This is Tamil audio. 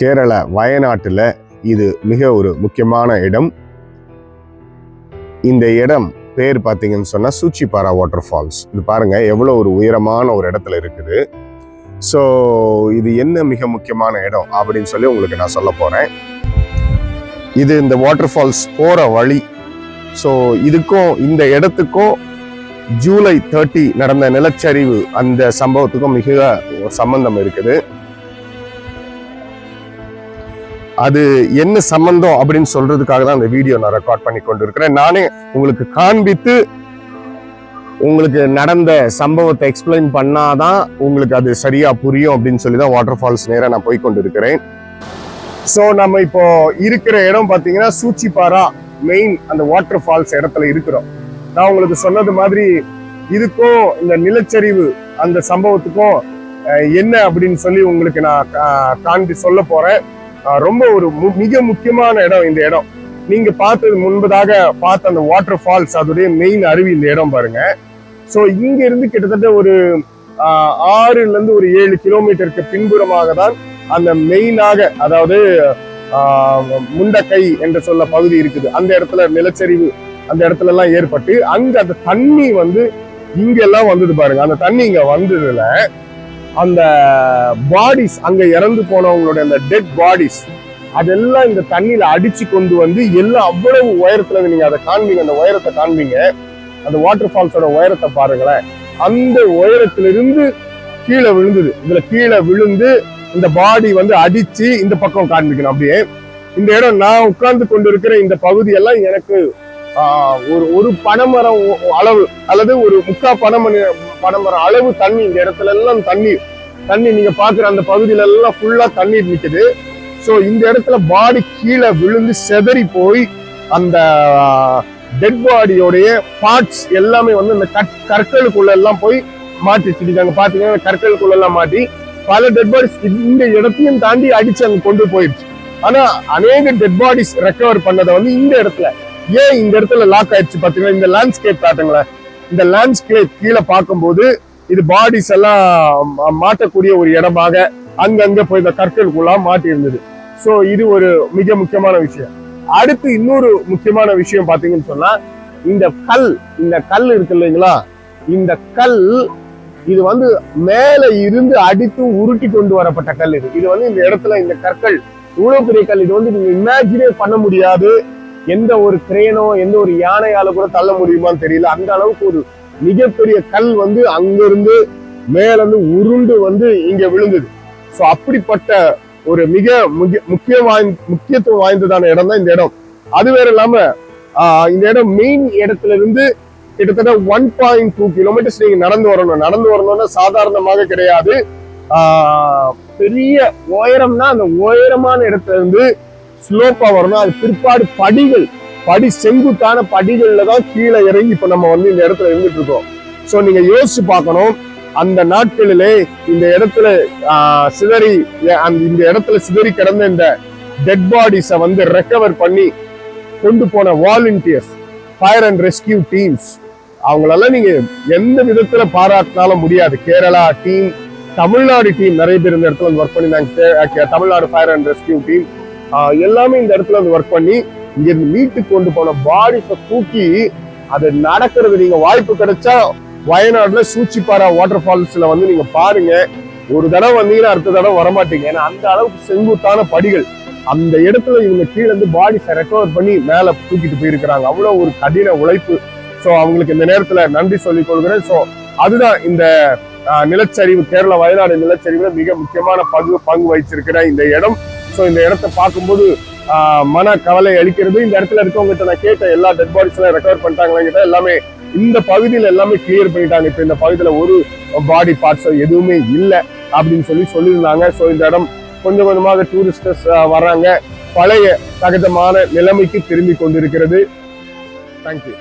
கேரள வயநாட்டில் இது மிக ஒரு முக்கியமான இடம். இந்த இடம் பேர் பார்த்தீங்கன்னு சொன்னால் சூச்சிப்பாரா வாட்டர் ஃபால்ஸ் இது பாருங்கள் எவ்வளோ ஒரு உயரமான ஒரு இடத்துல இருக்குது. ஸோ இது என்ன மிக முக்கியமான இடம் அப்படின்னு சொல்லி உங்களுக்கு நான் சொல்ல போகிறேன் இது இந்த வாட்டர் ஃபால்ஸ் போகிற வழி. ஸோ இதுக்கும் இந்த இடத்துக்கும் ஜூலை தேர்ட்டி நடந்த நிலச்சரிவு அந்த சம்பவத்துக்கும் மிக சம்பந்தம் இருக்குது. அது என்ன சம்பந்தம் அப்படின்னு சொல்றதுக்காக தான் அந்த வீடியோ நான் ரெக்கார்ட் பண்ணி கொண்டு இருக்கிறேன் நானே உங்களுக்கு காண்பித்து உங்களுக்கு நடந்த சம்பவத்தை எக்ஸ்பிளைன் பண்ணாதான் உங்களுக்கு அது சரியா புரியும் அப்படின்னு சொல்லி தான் வாட்டர் ஃபால்ஸ் நேராக நான் போய் கொண்டு இருக்கிறேன் ஸோ நம்ம இப்போ இருக்கிற இடம் பார்த்தீங்கன்னா சூச்சிப்பாரா மெயின் அந்த வாட்டர் ஃபால்ஸ் இடத்துல இருக்கிறோம். நான் உங்களுக்கு சொன்னது மாதிரி இதுக்கும் இந்த நிலச்சரிவு அந்த சம்பவத்துக்கும் என்ன அப்படின்னு சொல்லி உங்களுக்கு நான் காண்பி சொல்ல போறேன். ரொம்ப ஒரு மிக முக்கியமான இடம் இந்த இடம். நீங்க பார்த்தது முன்பதாக பார்த்த அந்த வாட்டர் ஃபால்ஸ் அதோடைய மெயின் அருவி இந்த இடம் பாருங்க. ஸோ இங்க இருந்து கிட்டத்தட்ட ஒரு ஆறுல இருந்து ஒரு ஏழு கிலோமீட்டருக்கு பின்புறமாக தான் அந்த மெயினாக அதாவது ஆஹ், முண்டக்கை என்று சொல்ல பகுதி இருக்குது. அந்த இடத்துல நிலச்சரிவு அந்த இடத்துல எல்லாம் ஏற்பட்டு அங்க அந்த தண்ணி வந்து இங்க எல்லாம் வந்தது பாருங்க. அந்த தண்ணி இங்க வந்ததுல அந்த பாடிஸ் அங்க இறந்து போனவங்களுடைய அந்த டெட் பாடிஸ் அதெல்லாம் இந்த தண்ணியில அடிச்சு கொண்டு வந்து எல்லாம் அவ்வளவு உயரத்துல நீங்க அதை காண்பீங்க. அந்த உயரத்தை காண்பீங்க. அந்த வாட்டர் ஃபால்ஸோட உயரத்தை பாருங்களேன். அந்த உயரத்திலிருந்து கீழே விழுந்தது. இதுல கீழே விழுந்து இந்த பாடி வந்து அடிச்சு இந்த பக்கம் காண்பிக்கணும் அப்படியே. இந்த இடம் நான் உட்கார்ந்து கொண்டு இருக்கிற இந்த பகுதியெல்லாம் எனக்கு ஒரு ஒரு பனைமரம் அளவு அல்லது ஒரு முக்கா பனைமணி பனைமரம் அளவு தண்ணி இந்த இடத்துல எல்லாம் தண்ணி தண்ணி நீங்க பாக்குற அந்த பகுதியில எல்லாம் ஃபுல்லா தண்ணீர் நிக்குது. ஸோ இந்த இடத்துல பாடி கீழே விழுந்து செதறி போய் அந்த டெட் பாடியோடைய பார்ட்ஸ் எல்லாமே வந்து இந்த கற் கற்களுக்குள்ள எல்லாம் போய் மாட்டிச்சு நீங்க அங்க பாத்தீங்கன்னா கற்களுக்குள்ள எல்லாம் மாட்டி பல டெட் பாடிஸ் இந்த இடத்தையும் தாண்டி அடிச்சு அங்க கொண்டு போயிடுச்சு. ஆனா அநேக டெட் பாடிஸ் ரெக்கவர் பண்ணதை வந்து இந்த இடத்துல ஏன் இந்த இடத்துல லாக் ஆயிடுச்சு பாத்தீங்கன்னா இந்த லேண்ட்ஸ்கேப் காட்டுங்களேன். இந்த லேண்ட்ஸ்கேப் கீழே பார்க்கும்போது இது பாடிஸ் எல்லாம் மாட்டக்கூடிய ஒரு இடமாக அங்கங்க போய் இந்த கற்களுக்குள்ள மாட்டி இருந்தது. சோ இது ஒரு மிக முக்கியமான விஷயம். அடுத்து இன்னொரு முக்கியமான விஷயம் பாத்தீங்கன்னு சொன்னா இந்த கல் இந்த கல் இருக்கு இல்லைங்களா? இந்த கல் இது வந்து மேல இருந்து அடித்து உருட்டி கொண்டு வரப்பட்ட கல் இது. இது வந்து இந்த இடத்துல இந்த கற்கள் இவ்வளவு பெரிய கல். இது வந்து நீங்க இமேஜினே பண்ண முடியாது. எந்த ஒரு கிரேனோ எந்த ஒரு யானையால கூட தள்ள முடியுமான்னு தெரியல. அந்த அளவுக்கு ஒரு மிகப்பெரிய கல் வந்து அங்கிருந்து மேலிருந்து உருண்டு வந்து இங்க விழுந்தது. ஸோ அப்படிப்பட்ட ஒரு மிக முக்கிய முக்கிய வாய்ந்த முக்கியத்துவம் வாய்ந்ததான இடம் தான் இந்த இடம். அது வேற இல்லாம இந்த இடம் மெயின் இடத்துல இருந்து கிட்டத்தட்ட ஒன் பாயிண்ட் டூ கிலோமீட்டர்ஸ் நீங்க நடந்து வரணும். நடந்து வரணும்னா சாதாரணமாக கிடையாது. பெரிய உயரம்னா அந்த உயரமான இடத்துல இருந்து ஸ்லோப்பா வரணும் அது பிற்பாடு படிகள் படி செங்குத்தான படிகள்ல தான் கீழே இறங்கி இப்ப நம்ம வந்து இந்த இடத்துல இருந்துட்டு இருக்கோம். சோ நீங்க யோசிச்சு பார்க்கணும். அந்த நாட்களிலே இந்த இடத்துல ஆஹ், சிதறி அந்த இந்த இடத்துல சிதறி கிடந்த இந்த டெட் பாடிஸை வந்து ரெக்கவர் பண்ணி கொண்டு போன volunteers fire and rescue teams அவங்களெல்லாம் நீங்க எந்த விதத்துல பாராட்டினாலும் முடியாது. கேரளா டீம் தமிழ்நாடு டீம் நிறைய பேர் இந்த இடத்துல வந்து ஒர்க் பண்ணிருந்தாங்க K- Tamil Nadu fire and rescue team எல்லாமே இந்த இடத்துல வந்து ஒர்க் பண்ணி இங்கிருந்து மீட்டு கொண்டு போன பாடிஸை தூக்கி அது நடக்கிறது நீங்க வாய்ப்பு கிடைச்சா வயநாடுல சூச்சிப்பாரா வாட்டர் ஃபால்ஸ்ல வந்து நீங்க பாருங்க. ஒரு தடவை வந்தீங்கன்னா அடுத்த தடவை வரமாட்டீங்க. ஏன்னா அந்த அளவுக்கு செங்குத்தான படிகள். அந்த இடத்துல இவங்க கீழே இருந்து பாடிஸை ரெக்கவர் பண்ணி மேல தூக்கிட்டு போயிருக்கிறாங்க. அவ்வளவு ஒரு கடின உழைப்பு. சோ அவங்களுக்கு இந்த நேரத்துல நன்றி சொல்லிக் கொள்கிறேன். சோ அதுதான் இந்த ஆஹ், நிலச்சரிவு கேரள வயநாடு நிலச்சரிவுல மிக முக்கியமான பங்கு பங்கு வகிச்சிருக்கிற இந்த இடம். ஸோ இந்த இடத்த பார்க்கும்போது மன கவலை அளிக்கிறது. இந்த இடத்துல இருக்கவங்ககிட்ட நான் கேட்ட எல்லா டெட் பாடிஸ்லாம் ரெக்கவர் பண்ணிட்டாங்களா எல்லாமே இந்த பகுதியில் எல்லாமே கிளியர் பண்ணிட்டாங்க. இப்போ இந்த பகுதியில் ஒரு பாடி பார்ட்ஸோ எதுவுமே இல்லை அப்படின்னு சொல்லி சொல்லியிருந்தாங்க. ஸோ இந்த இடம் கொஞ்சம் கொஞ்சமாக டூரிஸ்டர்ஸ் வர்றாங்க. பழைய சகஜமான நிலைமைக்கு திரும்பி கொண்டிருக்கிறது. தேங்க்யூ